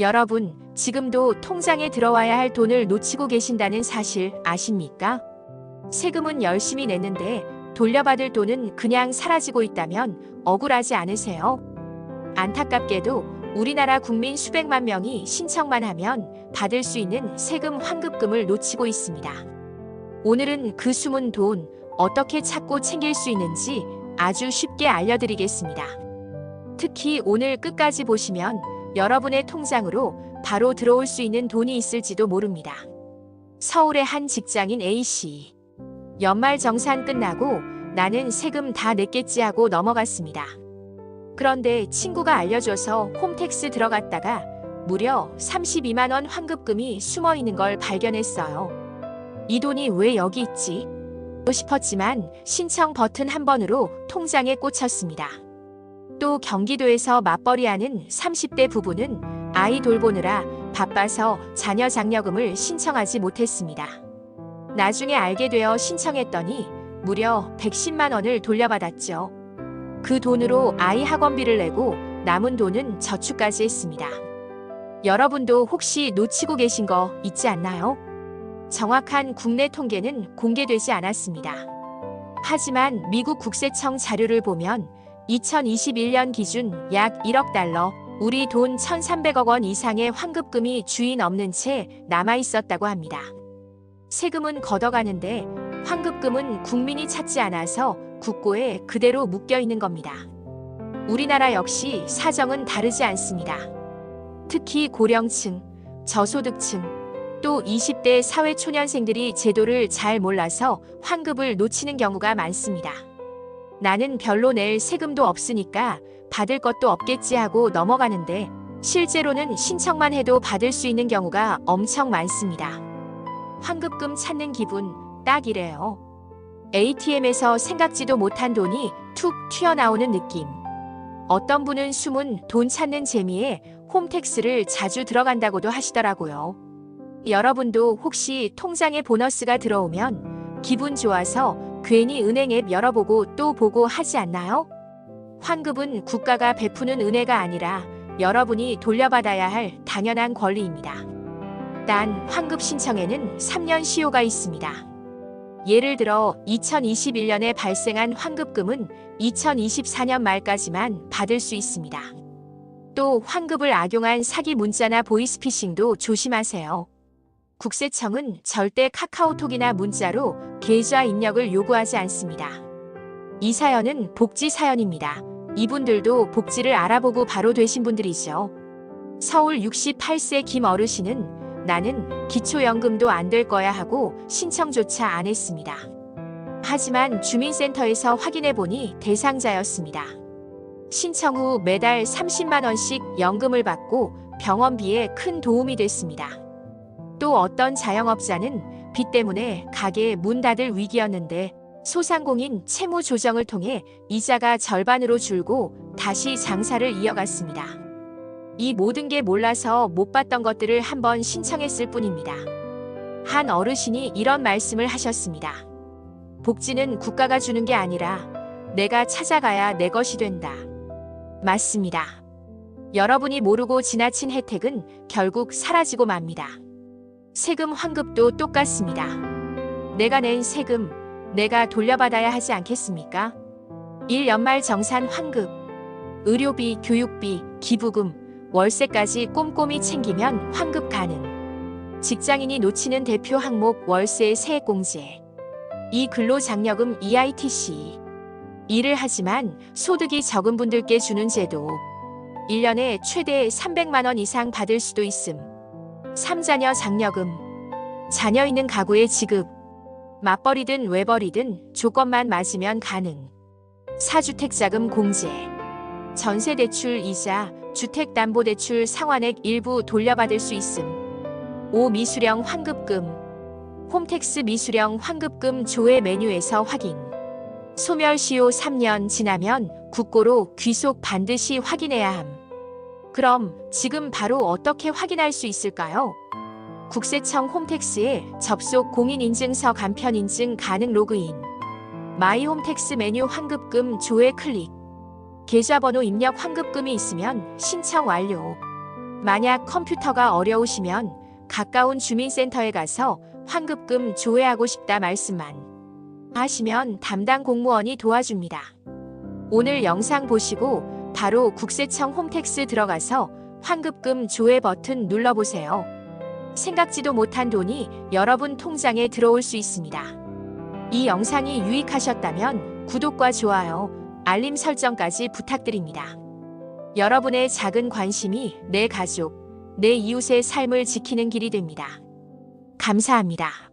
여러분, 지금도 통장에 들어와야 할 돈을 놓치고 계신다는 사실 아십니까? 세금은 열심히 냈는데 돌려받을 돈은 그냥 사라지고 있다면 억울하지 않으세요? 안타깝게도 우리나라 국민 수백만 명이 신청만 하면 받을 수 있는 세금 환급금을 놓치고 있습니다. 오늘은 그 숨은 돈 어떻게 찾고 챙길 수 있는지 아주 쉽게 알려드리겠습니다. 특히 오늘 끝까지 보시면 여러분의 통장으로 바로 들어올 수 있는 돈이 있을지도 모릅니다. 서울의 한 직장인 A씨. 연말 정산 끝나고 나는 세금 다 냈겠지 하고 넘어갔습니다. 그런데 친구가 알려줘서 홈택스 들어갔다가 무려 32만원 환급금이 숨어 있는 걸 발견했어요. 이 돈이 왜 여기 있지? 또 싶었지만 신청 버튼 한 번으로 통장에 꽂혔습니다. 또 경기도에서 맞벌이하는 30대 부부는 아이 돌보느라 바빠서 자녀 장려금을 신청하지 못했습니다. 나중에 알게 되어 신청했더니 무려 110만 원을 돌려받았죠. 그 돈으로 아이 학원비를 내고 남은 돈은 저축까지 했습니다. 여러분도 혹시 놓치고 계신 거 있지 않나요? 정확한 국내 통계는 공개되지 않았습니다. 하지만 미국 국세청 자료를 보면 2021년 기준 약 1억 달러, 우리 돈 1,300억 원 이상의 환급금이 주인 없는 채 남아 있었다고 합니다. 세금은 걷어가는데 환급금은 국민이 찾지 않아서 국고에 그대로 묶여 있는 겁니다. 우리나라 역시 사정은 다르지 않습니다. 특히 고령층, 저소득층, 또 20대 사회초년생들이 제도를 잘 몰라서 환급을 놓치는 경우가 많습니다. 나는 별로 낼 세금도 없으니까 받을 것도 없겠지 하고 넘어가는데 실제로는 신청만 해도 받을 수 있는 경우가 엄청 많습니다. 환급금 찾는 기분 딱 이래요. ATM에서 생각지도 못한 돈이 툭 튀어나오는 느낌. 어떤 분은 숨은 돈 찾는 재미에 홈택스를 자주 들어간다고도 하시더라고요. 여러분도 혹시 통장에 보너스가 들어오면 기분 좋아서 괜히 은행 앱 열어보고 또 보고 하지 않나요? 환급은 국가가 베푸는 은혜가 아니라 여러분이 돌려받아야 할 당연한 권리입니다. 단 환급 신청에는 3년 시효가 있습니다. 예를 들어 2021년에 발생한 환급금은 2024년 말까지만 받을 수 있습니다. 또 환급을 악용한 사기 문자나 보이스피싱도 조심하세요. 국세청은 절대 카카오톡이나 문자로 계좌 입력을 요구하지 않습니다. 이 사연은 복지 사연입니다. 이분들도 복지를 알아보고 바로 되신 분들이죠. 서울 68세 김 어르신은 나는 기초연금도 안 될 거야 하고 신청조차 안 했습니다. 하지만 주민센터에서 확인해 보니 대상자였습니다. 신청 후 매달 30만원씩 연금을 받고 병원비에 큰 도움이 됐습니다. 또 어떤 자영업자는 빚 때문에 가게 문 닫을 위기였는데 소상공인 채무 조정을 통해 이자가 절반으로 줄고 다시 장사를 이어갔습니다. 이 모든 게 몰라서 못 봤던 것들을 한번 신청했을 뿐입니다. 한 어르신이 이런 말씀을 하셨습니다. 복지는 국가가 주는 게 아니라 내가 찾아가야 내 것이 된다. 맞습니다. 여러분이 모르고 지나친 혜택은 결국 사라지고 맙니다. 세금 환급도 똑같습니다. 내가 낸 세금, 내가 돌려받아야 하지 않겠습니까? 1연말 정산 환급, 의료비, 교육비, 기부금, 월세까지 꼼꼼히 챙기면 환급 가능. 직장인이 놓치는 대표 항목 월세 세액공제. 이 근로장려금 EITC. 일을 하지만 소득이 적은 분들께 주는 제도. 1년에 최대 300만 원 이상 받을 수도 있음. 3자녀 장려금. 자녀 있는 가구의 지급. 맞벌이든 외벌이든 조건만 맞으면 가능. 사주택자금 공제. 전세대출 이자, 주택담보대출 상환액 일부 돌려받을 수 있음. 5. 미수령 환급금. 홈택스 미수령 환급금 조회 메뉴에서 확인. 소멸시효 3년 지나면 국고로 귀속 반드시 확인해야 함. 그럼 지금 바로 어떻게 확인할 수 있을까요? 국세청 홈택스에 접속 공인인증서 간편 인증 가능 로그인. 마이 홈택스 메뉴 환급금 조회 클릭. 계좌번호 입력 환급금이 있으면 신청 완료. 만약 컴퓨터가 어려우시면 가까운 주민센터에 가서 환급금 조회하고 싶다 말씀만 하시면 담당 공무원이 도와줍니다. 오늘 영상 보시고 바로 국세청 홈택스 들어가서 환급금 조회 버튼 눌러보세요. 생각지도 못한 돈이 여러분 통장에 들어올 수 있습니다. 이 영상이 유익하셨다면 구독과 좋아요, 알림 설정까지 부탁드립니다. 여러분의 작은 관심이 내 가족, 내 이웃의 삶을 지키는 길이 됩니다. 감사합니다.